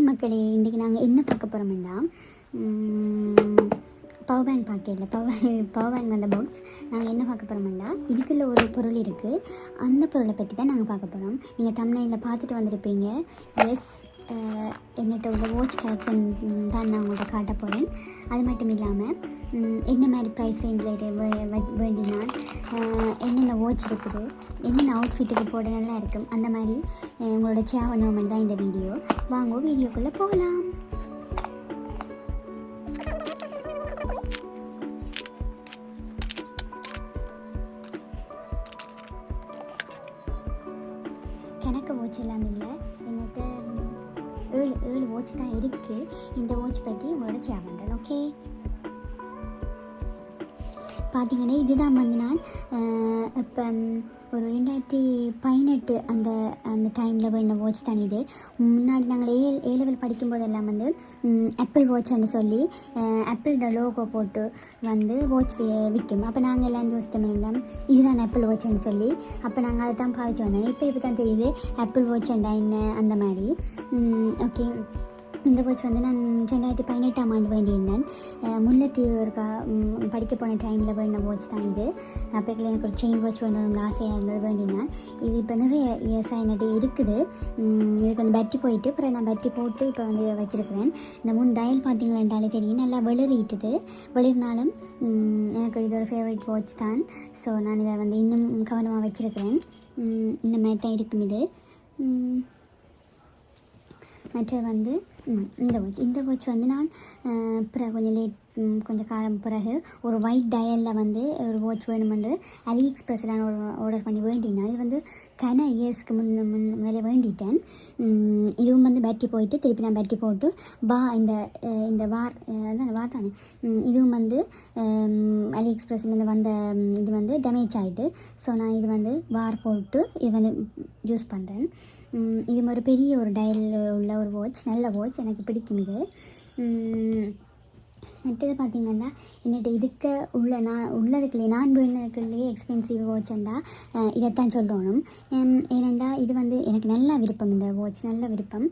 Hi மக்களே. இன்றைக்கி நாங்கள் என்ன பார்க்க போகிறோம்னா பவர் பேங்க் பார்க்கல பவர் பவர் பேங்க் வந்த பாக்ஸ் நாங்கள் என்ன பார்க்க போகிறோம்னா இதுக்குள்ள ஒரு பொருள் இருக்குது அந்த பொருளை பற்றி தான் நாங்கள் பார்க்க போகிறோம் நீங்கள் தமிழ்நாட்டில் பார்த்துட்டு வந்திருப்பீங்க. எஸ் என்கிட்ட உள்ள வாட்ச் கலெக்ஷன் தான் நான் உங்கள்கிட்ட காட்ட போகிறேன் அது மட்டும் இல்லாமல் என்ன மாதிரி ப்ரைஸ் ரேஞ்சில் வேண்டினால் என்னென்ன வாட்ச் இருக்குது என்னென்ன அவுட்ஃபிட்டுக்கு போட நல்லா இருக்கும் அந்த மாதிரி உங்களோட சேவ் பண்ணவங்க தான் இந்த வீடியோ வாங்க வீடியோக்குள்ளே போகலாம். கணக்கு வாட்ச் எல்லாம் இல்லை. வாட்ச் தான் இருக்குது இந்த வாட்ச் பற்றி உங்களோட ஷேர் பண்ணுறேன் ஓகே பார்த்தீங்கன்னா இதுதான் வந்து நான் இப்போ ஒரு ரெண்டாயிரத்தி பதினெட்டு அந்த அந்த டைமில் வேண வாட்ச் தான் இது. முன்னாடி நாங்கள் ஏ ஏ லெவல் படிக்கும்போதெல்லாம் வந்து ஆப்பிள் வாட்ச்னு சொல்லி ஆப்பிளோட லோகோ போட்டு வந்து வாட்ச் விற்கும் அப்போ நாங்கள் எல்லாம் யோசித்தோம் இருந்தோம் இதுதான் ஆப்பிள் வாட்ச்னு சொல்லி. அப்போ நாங்கள் அதை தான் பாவிச்சு வந்தோம். இப்போ இப்போ தான் தெரியுது ஆப்பிள் வாட்ச் என்ன? அந்த மாதிரி. ஓகே இந்த கோச் வந்து நான் ரெண்டாயிரத்தி பதினெட்டாம் ஆண்டு வேண்டியிருந்தேன் அஹ் முல்லைத்தீவு இருக்கா படிக்க போன டைமில் வேண்டின வாட்ச் தான் இது. அப்போ எனக்கு ஒரு செயின் வாட்ச் வேணும்னு ஆசையாக இருந்தது வேண்டியிருந்தேன் இது இப்போ நிறைய இயர்ஸாக என்கிட்ட இருக்குது. இதுக்கு வந்து பேட்டரி போயிட்டு அப்புறம் நான் பேட்டரி போட்டு இப்போ வந்து வச்சுருக்கிறேன். இந்த மூணு டயல் பார்த்தீங்களான்டாலே தெரியும். நல்லா வெளிறிட்டுது வெளிர்னாலும் எனக்கு இது ஒரு ஃபேவரட் வாட்ச் தான். ஸோ நான் இதை வந்து இன்னும் கவனமாக வச்சுருக்கிறேன். இந்த மாதிரி தான் இருக்கும் இது. மற்ற வந்து இந்த வாட்ச் இந்த வாட்ச் வந்து நான் அப்புறம் கொஞ்சம் லேட் கொஞ்சம் காலம் பிறகு ஒரு ஒயிட் டயலில் வந்து ஒரு வாட்ச் வேணுமென்று அலி எக்ஸ்பிரஸில் நான் ஆர்டர் பண்ணி வேண்டினேன். இது வந்து கன இயர்ஸ்க்கு முன் முன் முதலே வேண்டிட்டேன். இதுவும் வந்து பேட்டரி போயிட்டு திருப்பி நான் பேட்டரி போட்டு வா இந்த இந்த வார் அஹ், அதான் வார் தானே. இதுவும் வந்து அலி எக்ஸ்பிரஸ்லேருந்து வந்த இது வந்து டேமேஜ் ஆகிட்டு ஸோ நான் இது வந்து வார் போட்டு இது வந்து யூஸ் பண்ணுறேன் இது ஒரு பெரிய ஒரு டயல் உள்ள ஒரு வாட்ச் நல்ல வாட்ச் எனக்கு பிடிக்கும் இது. அடுத்தது மற்றது பார்த்தீங்கன்னா என்னட்ட இதுக்க உள்ள நான் உள்ளதுக்குள்ளே நான் வேணுக்குள்ளேயே எக்ஸ்பென்சிவ் வாட்ச்ண்டா இதைத்தான் சொல்லணும். ஏனெண்டா இது வந்து எனக்கு நல்ல விருப்பம் இந்த வாட்ச் நல்ல விருப்பம்.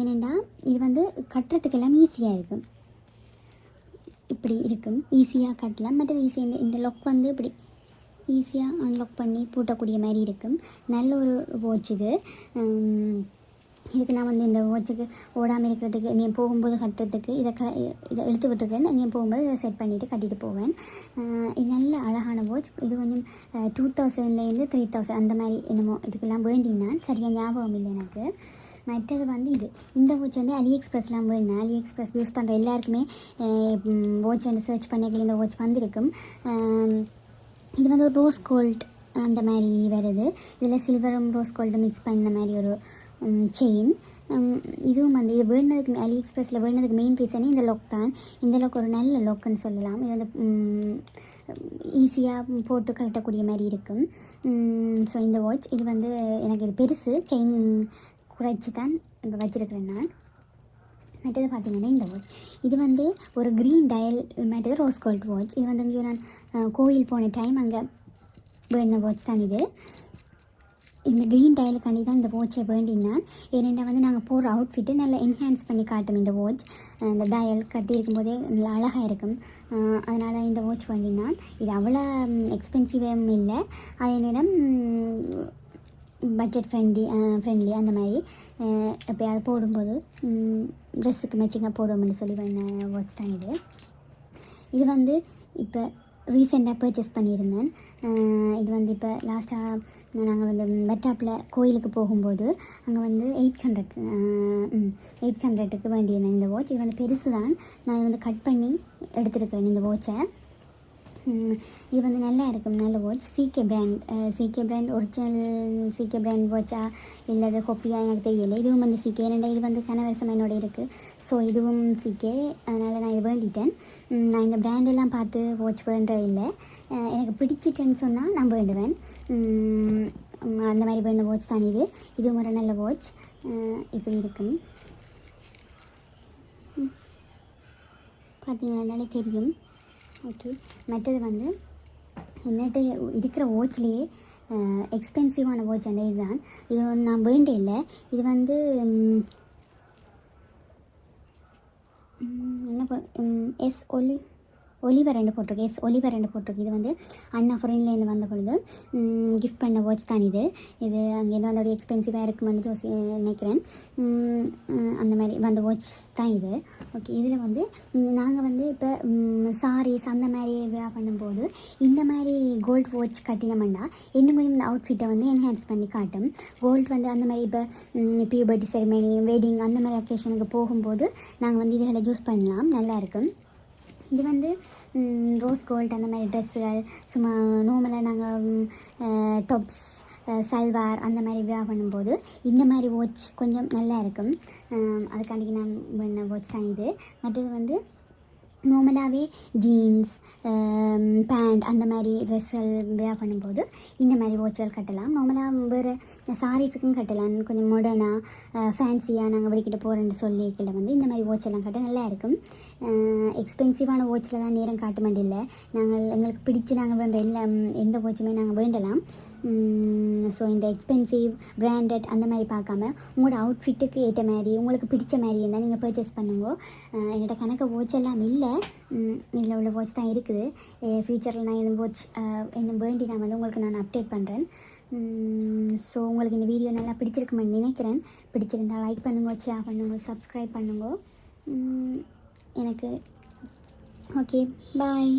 ஏனெண்டா இது வந்து கட்டுறதுக்கெல்லாம் ஈஸியாக இருக்கும். இப்படி இருக்கும். ஈஸியாக கட்டலாம். மற்றது ஈஸியாக இந்த இந்த லொக் வந்து இப்படி ஈஸியாக அன்லாக் பண்ணி பூட்டக்கூடிய மாதிரி இருக்கும். நல்ல ஒரு வாட்ச் இது. இதுக்கு நான் வந்து இந்த வாட்சுக்கு ஓடாமல் இருக்கிறதுக்கு நீ போகும்போது கட்டுறதுக்கு இதை க இதை இழுத்து விட்டுருக்கேன் நீ போகும்போது இதை செட் பண்ணிவிட்டு கட்டிட்டு போவேன். இது நல்ல அழகான வாட்ச் இது கொஞ்சம் டூ தௌசண்ட்லேருந்து த்ரீ தௌசண்ட் அந்த மாதிரி என்னமோ இதுக்கெல்லாம் வேண்டினான் சரியாக ஞாபகம் இல்லை எனக்கு. மற்றது வந்து இது. இந்த வாட்ச் வந்து அலி எக்ஸ்பிரஸ்லாம் வேணும் அலி எக்ஸ்பிரஸ் யூஸ் பண்ணுற எல்லாருக்குமே வாட்ச் வந்து சர்ச் பண்ணிக்கல இந்த வாட்ச் வந்திருக்கும். இது வந்து ஒரு ரோஸ் கோல்ட் அந்த மாதிரி வருது. இதில் சில்வரும் ரோஸ் கோல்டும் மிக்ஸ் பண்ண மாதிரி ஒரு செயின் இதுவும் வந்து இது வேணுனதுக்கு அலி எக்ஸ்பிரஸில் வேணுனதுக்கு மெயின் ரீசனே இந்த லொக் தான். இந்த லொக் ஒரு நல்ல லொக்குன்னு சொல்லலாம். இது வந்து ஈஸியாக போட்டு கட்டக்கூடிய மாதிரி இருக்கும். ஸோ இந்த வாட்ச் இது வந்து எனக்கு இது பெருசு. செயின் குறைச்சி தான் இப்போ வச்சுருக்கிறேன் நான். மற்றது பார்த்தீங்கன்னா இந்த வாட்ச் இது வந்து ஒரு க்ரீன் டயல் மற்றது ரோஸ் கோல்ட் வாட்ச் இது வந்து இங்கே நான் கோயில் போன டைம் அங்கே வேணுன வாட்ச் தான் இது. இந்த க்ரீன் டயலுக்காண்டி தான் இந்த வாட்சை வேண்டினான் ஏனெண்டா வந்து நாங்கள் போடுற அவுட்ஃபிட்டு நல்லா என்ஹான்ஸ் பண்ணி காட்டும் இந்த வாட்ச் இந்த டயல் கட்டியிருக்கும் போதே நல்லா அழகாக இருக்கும். அதனால் இந்த வாட்ச் வேண்டினான் இது அவ்வளோ எக்ஸ்பென்சிவும் இல்லை. அதே நேரம் பட்ஜெட் ஃப்ரெண்ட்லி ஃப்ரெண்ட்லி அந்த மாதிரி. அஹ், எப்பயாவது போடும்போது ட்ரெஸ்ஸுக்கு மேட்சிங்காக போடுவோம்னு சொல்லி வாட்ச் தான் இது. இது வந்து இப்போ ரீசெண்டாக பர்ச்சேஸ் பண்ணியிருந்தேன். இது வந்து இப்போ லாஸ்ட்டாக நாங்கள் வந்து பெட்டாப்பில் கோயிலுக்கு போகும்போது அங்கே வந்து எயிட் ஹண்ட்ரட் எயிட் ஹண்ட்ரட்டுக்கு வேண்டியிருந்தேன் இந்த வாட்ச் இது வந்து பெருசு தான் நான் வந்து கட் பண்ணி எடுத்துருக்கேன் இந்த வாட்சை இது வந்து நல்லா இருக்கும். நல்ல watch CK brand CK brand original CK brand வாட்சா இல்லை அது கொப்பியா எனக்கு தெரியல. இதுவும் வந்து சிகே ரெண்டா? இது வந்து கனவரசம் என்னோட இருக்குது ஸோ இதுவும் சிகே அதனால் நான் இது வேண்டிட்டேன். நான் இந்த பிராண்டெல்லாம் பார்த்து வாட்ச் வேண்ட இல்லை. எனக்கு பிடிச்சிட்டேன்னு சொன்னால் நான் வேண்டுவேன். அந்த மாதிரி வேண்ட வாட்ச் தான் இது. இதுவும் ஒரு நல்ல வாட்ச் இப்படி இருக்கும். ம். பார்த்தீங்கன்னாலே தெரியும். ஓகே. மற்றது வந்து என்னட்ட இருக்கிற வாட்ச்லேயே எக்ஸ்பென்சிவான வாட்ச் அந்த இதுதான். இது நான் வேண்டே இல்லை. இது வந்து என்ன பண்ண எஸ் ஒலி ஒலிவர் ரெண்டு போட்டிருக்கு. எஸ் ஒலிவர் ரெண்டு போட்டிருக்கு. இது வந்து அண்ணா ஃபாரின்லேருந்து வந்த பொழுது கிஃப்ட் பண்ண வாட்ச் தான் இது. இது அங்கேருந்து வந்தோட எக்ஸ்பென்சிவாக இருக்குமென்னு யோசி நினைக்கிறேன். அந்த மாதிரி வந்த வாட்ச் தான் இது. ஓகே இதில் வந்து நாங்கள் வந்து இப்போ சாரீஸ் அந்த மாதிரி வியா பண்ணும்போது இந்த மாதிரி கோல்ட் வாட்ச் கட்டினமெண்டா இன்னும் கொஞ்சம் இந்த அவுட்ஃபிட்டை வந்து என்ஹான்ஸ் பண்ணி காட்டும். கோல்ட் வந்து அந்த மாதிரி இப்போ பியூபர்ட்டி செரிமனி வெட்டிங் அந்த மாதிரி அக்கேஷனுக்கு போகும்போது நாங்கள் வந்து இதுகளை யூஸ் பண்ணலாம். நல்லாயிருக்கும் இது வந்து ரோஸ் கோல்ட் அந்த மாதிரி ட்ரெஸ்ஸுகள் சும்மா நார்மலாக நாங்கள் டப்ஸ் சல்வார் அந்த மாதிரி வியா பண்ணும்போது இந்த மாதிரி வாட்ச் கொஞ்சம் நல்லா இருக்கும். அதுக்காண்டிக்கு நான் என்ன வாட்ச் தான் இது. மற்றது வந்து நார்மலாகவே ஜீன்ஸ் பேண்ட் அந்த மாதிரி ட்ரெஸ்ஸுகள் வேர் பண்ணும்போது இந்த மாதிரி வாட்சுகள் கட்டலாம். நார்மலாக வேறு சாரீஸுக்கும் கட்டலாம். கொஞ்சம் மாடர்னாக ஃபேன்சியாக நாங்கள் வெளிக்கிட்ட போகிறேன்னு சொல்லிக்கல வந்து இந்த மாதிரி வாட்செல்லாம் கட்ட நல்லா இருக்கும். எக்ஸ்பென்சிவான வாட்சில் தான் நேரம் காட்ட மாட்டில்லை நாங்கள் எங்களுக்கு பிடிச்சு நாங்கள் வேண்ட எல்லா எந்த வாட்சுமே நாங்கள் வேண்டலாம். ஸோ இந்த எக்ஸ்பென்சிவ் பிராண்டட் அந்த மாதிரி பார்க்காம உங்களோட அவுட்ஃபிட்டுக்கு ஏற்ற மாதிரி உங்களுக்கு பிடிச்ச மாதிரி இருந்தால் நீங்கள் பர்ச்சேஸ் பண்ணுங்க. அஹ் கணக்கு வாட்ச் எல்லாம் இல்லை. இதில் உள்ள வாட்ச் தான் இருக்குது. ஃப்யூச்சரில் நான் இந்த வாட்ச் என்ன வேண்டி நான் வந்து உங்களுக்கு நான் அப்டேட் பண்ணுறேன் ஸோ உங்களுக்கு இந்த வீடியோ நல்லா பிடிச்சிருக்குமென்னு நினைக்கிறேன். பிடிச்சிருந்தா லைக் பண்ணுங்க ஷேர் பண்ணுங்க சப்ஸ்கிரைப் பண்ணுங்க. எனக்கு ஓகே பாய்